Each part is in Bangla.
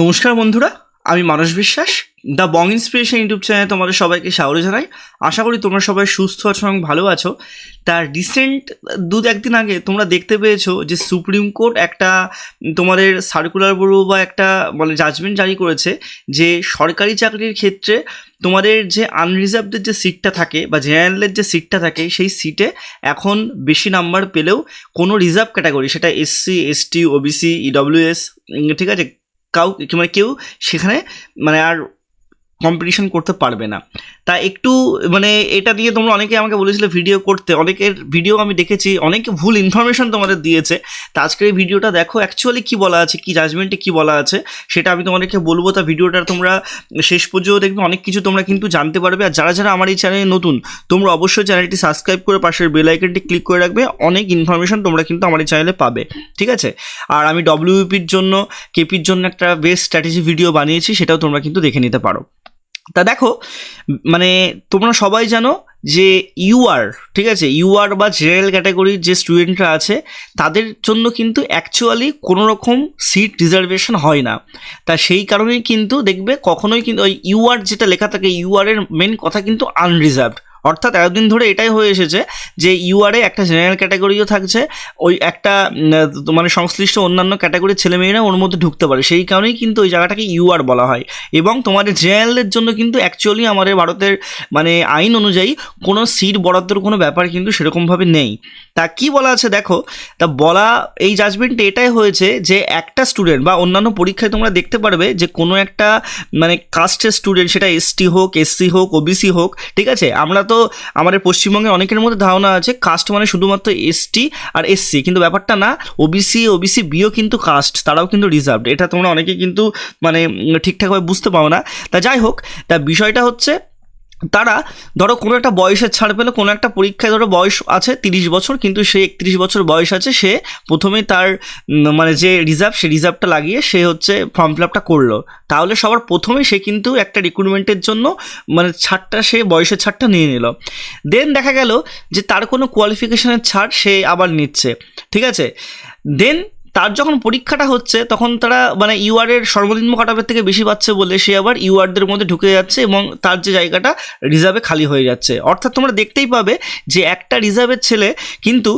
নমস্কার বন্ধুরা, আমি মানস বিশ্বাস, দ্য বং ইন্সপিরেশন ইউটিউব চ্যানেলে তোমাদের সবাইকে স্বাগত জানাই। আশা করি তোমরা সবাই সুস্থ আছো এবং ভালো আছো। তার রিসেন্ট দু একদিন আগে তোমরা দেখতে পেয়েছ যে সুপ্রিম কোর্ট একটা তোমাদের সার্কুলার ব্যুরো বা একটা মানে জাজমেন্ট জারি করেছে যে সরকারি চাকরির ক্ষেত্রে তোমাদের যে আনরিজার্ভদের যে সিটটা থাকে বা জেনারেলের যে সিটটা থাকে, সেই সিটে এখন বেশি নাম্বার পেলেও কোনো রিজার্ভ ক্যাটাগরি সেটা এসসি এসটি ওবিসি ইডব্লিউএস ঠিক আছে? কাউ মানে কেউ সেখানে মানে আর কম্পিটিশন করতে পারবে না। তা একটু মানে এটা দিয়ে তোমরা অনেকে আমাকে বলেছিলে ভিডিও করতে। অনেকের ভিডিও আমি দেখেছি, অনেকে ভুল ইনফরমেশন তোমাদের দিয়েছে। তা আজকের এই ভিডিওটা দেখো অ্যাকচুয়ালি কী বলা আছে, কী জাজমেন্টে কী বলা আছে, সেটা আমি তোমাদেরকে বলব। তা ভিডিওটা তোমরা শেষ পর্যন্ত দেখবে, অনেক কিছু তোমরা কিন্তু জানতে পারবে। আর যারা যারা আমার এই চ্যানেলে নতুন, তোমরা অবশ্যই চ্যানেলটি সাবস্ক্রাইব করে পাশের বেল আইকনটি ক্লিক করে রাখবে। অনেক ইনফরমেশন তোমরা কিন্তু আমার এই চ্যানেলে পাবে, ঠিক আছে? আর আমি ডব্লিউপির জন্য কেপির জন্য একটা বেস্ট স্ট্র্যাটেজি ভিডিও বানিয়েছি, সেটাও তোমরা কিন্তু দেখে নিতে পারো। তা দেখো মানে তোমরা সবাই জানো যে ইউআর ঠিক আছে? ইউআর বা জেনারেল ক্যাটাগরির যে স্টুডেন্টরা আছে, তাদের জন্য কিন্তু অ্যাকচুয়ালি কোনো রকম সিট রিজার্ভেশন হয় না। তা সেই কারণেই কিন্তু দেখবে কখনোই কিন্তু ওই ইউআর যেটা লেখা থাকে ইউআরের মেন কথা কিন্তু আনরিজার্ভড অর্থাৎ এতদিন ধরে এটাই হয়ে এসেছে যে ইউআরএ একটা জেনারেল ক্যাটাগরিও থাকছে, ওই একটা মানে সংশ্লিষ্ট অন্যান্য ক্যাটাগরির ছেলেমেয়েরা ওর মধ্যে ঢুকতে পারে। সেই কারণেই কিন্তু ওই জায়গাটাকে ইউআর বলা হয়। এবং তোমাদের জেনারেলের জন্য কিন্তু অ্যাকচুয়ালি আমাদের ভারতের মানে আইন অনুযায়ী কোনো সিট বরাদ্দর কোনো ব্যাপার কিন্তু সেরকমভাবে নেই। তা কি বলা আছে দেখো, তা বলা, এই জাজমেন্টে এটাই হয়েছে যে একটা স্টুডেন্ট বা অন্যান্য পরীক্ষায় তোমরা দেখতে পারবে যে কোনো একটা মানে কাস্টের স্টুডেন্ট সেটা এসটি হোক এসসি হোক ওবিসি হোক, ঠিক আছে? আমরা তো আমাদের পশ্চিমবঙ্গে অনেকের মধ্যে ধারণা আছে কাস্ট মানে শুধুমাত্র এসটি আর এসসি কিন্তু ব্যাপারটা না ওবিসি ওবিসি বিও কিন্তু কাস্ট তারাও কিন্তু রিজার্ভড এটা তোমরা অনেকে কিন্তু মানে ঠিকঠাকভাবে বুঝতে পারো না। তা যাই হোক, তা বিষয়টা হচ্ছে তারা ধরো কোনো একটা বয়সের ছাড় পেল, কোনো একটা পরীক্ষায় ধরো বয়স আছে তিরিশ বছর, কিন্তু সে একত্রিশ বছর বয়স আছে, সে প্রথমেই তার মানে যে রিজার্ভ সে রিজার্ভটা লাগিয়ে সে হচ্ছে ফর্ম ফিল আপটা করল। তাহলে সবার প্রথমে সে কিন্তু একটা রিক্রুটমেন্টের জন্য মানে ছাড়টা, সে বয়সের ছাড়টা নিয়ে নিল। দেন দেখা গেল যে তার কোনো কোয়ালিফিকেশনের ছাড় সে আবার নিচ্ছে, ঠিক আছে? দেন তার যখন পরীক্ষাটা হচ্ছে, তখন তারা মানে ইউআর এর সর্বনিম্ন কাটাপের থেকে বেশি পাচ্ছে বলে সে আবার ইউআরদের মধ্যে ঢুকে যাচ্ছে এবং তার যে জায়গাটা রিজার্ভে খালি হয়ে যাচ্ছে। অর্থাৎ তোমরা দেখতেই পাবে যে একটা রিজার্ভের ছেলে কিন্তু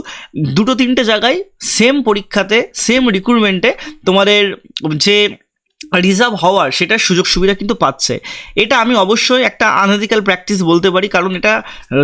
দুটো তিনটে জায়গায় সেম পরীক্ষাতে সেম রিক্রুটমেন্টে তোমাদের যে রিজার্ভ হওয়ার সেটার সুযোগ সুবিধা কিন্তু পাচ্ছে। এটা আমি অবশ্যই একটা আনএথিক্যাল প্র্যাকটিস বলতে পারি, কারণ এটা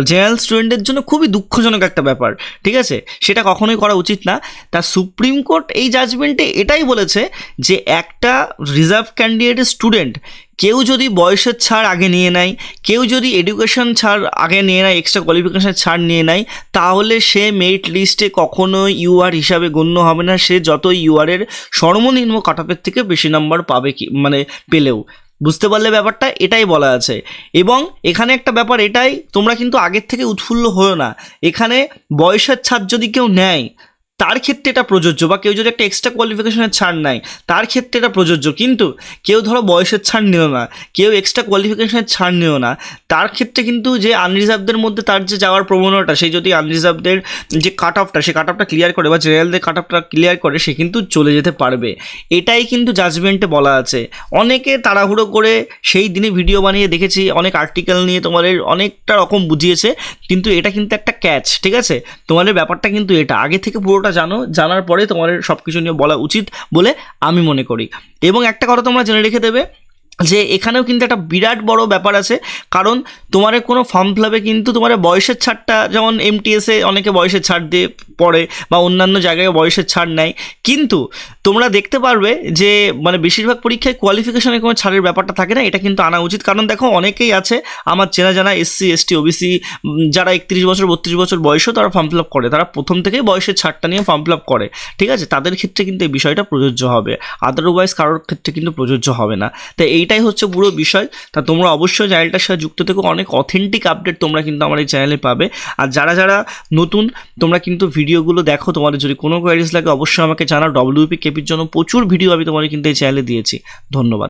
জেনারেল স্টুডেন্টের জন্য খুবই দুঃখজনক একটা ব্যাপার, ঠিক আছে? সেটা কখনোই করা উচিত না। তা সুপ্রিম কোর্ট এই জাজমেন্টে এটাই বলেছে যে একটা রিজার্ভ ক্যান্ডিডেটের স্টুডেন্ট কেউ যদি বয়সের ছাড় আগে নিয়ে নেয়, কেউ যদি এডুকেশন ছাড় আগে নিয়ে নেয় এক্সট্রা কোয়ালিফিকেশন ছাড় নিয়ে নেয়, তাহলে সে মেরিট লিস্টে কখনোই ইউআর হিসাবে গণ্য হবে না। সে যত ইউআরের সর্বনিম্ন কাটাপের থেকে বেশি নাম্বার পাবে কি মানে পেলেও। বুঝতে পারলে ব্যাপারটা? এটাই বলা আছে। এবং এখানে একটা ব্যাপার এটাই, তোমরা কিন্তু আগের থেকে উৎফুল্ল হয়েও না। এখানে বয়সের ছাড় যদি কেউ নেয় তার ক্ষেত্রে এটা প্রযোজ্য বা কেউ যদি একটা এক্সট্রা কোয়ালিফিকেশনের ছাড় নেয়, তার ক্ষেত্রে এটা প্রযোজ্য। কিন্তু কেউ ধরো বয়সের ছাড় নিল না, কেউ এক্সট্রা কোয়ালিফিকেশনের ছাড় নিও না, তার ক্ষেত্রে কিন্তু যে আনরিজার্ভদের মধ্যে তার যে যাওয়ার প্রবণতা সেই যদি আনরিজার্ভদের যে কাট অফটা সেই কাট অফটা ক্লিয়ার করে বা জেনারেলদের কাট অফটা ক্লিয়ার করে, সে কিন্তু চলে যেতে পারবে। এটাই কিন্তু জাজমেন্টে বলা আছে। অনেকে তাড়াহুড়ো করে সেই দিনে ভিডিও বানিয়ে দেখেছি, অনেক আর্টিকেল নিয়ে তোমাদের অনেকটা রকম বুঝিয়েছে, কিন্তু এটা কিন্তু একটা ক্যাচ ঠিক আছে? তোমাদের ব্যাপারটা কিন্তু এটা। আগে থেকে পুরোটা জানো, জানার পরে তোমাদের সব কিছু নিয়ে বলা উচিত বলে আমি মনে করি। এবং একটা কথা তোমরা জেনে রেখে দেবে যে এখানেও কিন্তু একটা বিরাট বড় ব্যাপার আছে। কারণ তোমার কোনো ফর্ম ফিলাপে কিন্তু তোমার বয়সের ছাড়টা, যেমন এমটিএসে অনেকে বয়সের ছাড় দিয়ে পড়ে বা অন্যান্য জায়গায় বয়সের ছাড় নেয়। কিন্তু তোমরা দেখতে পারবে যে মানে বেশিরভাগ পরীক্ষায় কোয়ালিফিকেশনে কোনো ছাড়ের ব্যাপারটা থাকে না, এটা কিন্তু আনা উচিত। কারণ দেখো, অনেকেই আছে, আমার চেনা জানা এসসি এসটি ওবিসি যারা একত্রিশ বছর, বত্রিশ বছর বয়সেও তারা ফর্ম ফিল আপ করে। তারা প্রথম থেকেই বয়সের ছাড়টা নিয়ে ফর্ম ফিল আপ করে। ঠিক আছে? তাদের ক্ষেত্রে কিন্তু এই বিষয়টা প্রযোজ্য হবে। আদারওয়াইজ কারোর ক্ষেত্রে কিন্তু প্রযোজ্য হবে না। তো এইটাই হচ্ছে পুরো বিষয়। তা তোমরা অবশ্যই চ্যানেলটার সাথে যুক্ত থেকো। অনেক অথেন্টিক আপডেট তোমরা কিন্তু আমার এই চ্যানেলে পাবে। আর যারা যারা নতুন, তোমরা কিন্তু ভিডিওগুলো দেখো। তোমাদের যদি কোনো কোয়ারিজ লাগে, অবশ্যই আমাকে জানাও। ডব্লিউপি কেপির জন্য প্রচুর ভিডিও আমি তোমাদের কিন্তু এই চ্যানেলে দিয়েছি। ধন্যবাদ।